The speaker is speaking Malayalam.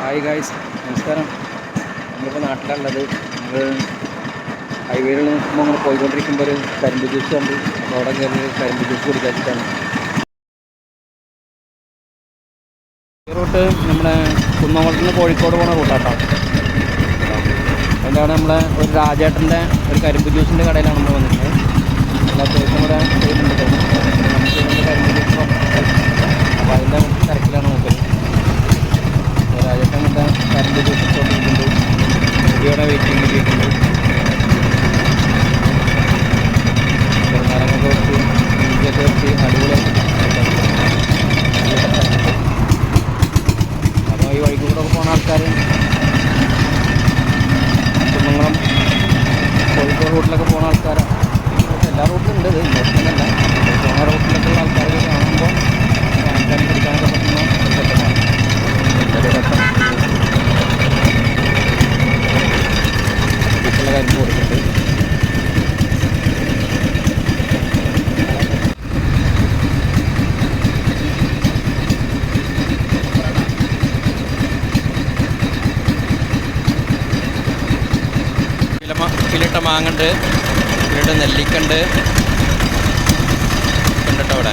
ഹായ് ഗായ്സ് നമസ്കാരം. നമ്മളിപ്പോൾ നാട്ടിലുള്ളത് നമ്മൾ ഹൈവേയിൽ നിൽക്കുമ്പോൾ അങ്ങനെ പോയിക്കൊണ്ടിരിക്കുമ്പോൾ ഒരു കരിമ്പ് ജ്യൂസ് ഉണ്ട് അപ്പോൾ അവിടെ കയറി കരിമ്പ് ജ്യൂസ് കുടിക്കാച്ചിട്ടാണ് ഈ റൂട്ട് നമ്മുടെ കുന്നംകുളത്ത് നിന്ന് കോഴിക്കോട് പോണ റൂട്ടാട്ടോ. എന്താണ് നമ്മളെ ഒരു രാജേട്ടന്റെ ഒരു കരിമ്പ് ജ്യൂസിന്റെ കടയിലാണ് നമ്മൾ വന്നിട്ടുള്ളത് അത്യാവശ്യം ഇവിടെ വെയിറ്റിംഗ് ചെയ്തിട്ടുണ്ട് വഴിക്ക് ആൾക്കാർ കോഴിക്കോട് റൂട്ടിലൊക്കെ പോകുന്ന ആൾക്കാരാണ് എല്ലാ റൂട്ടിലും ഉണ്ട് ഇത്. ഇന്നല്ല കിലിട്ട മാങ്ങണ്ട് കിലിട്ട നെല്ലിക്കണ്ട്. കണ്ടിട്ടവിടെ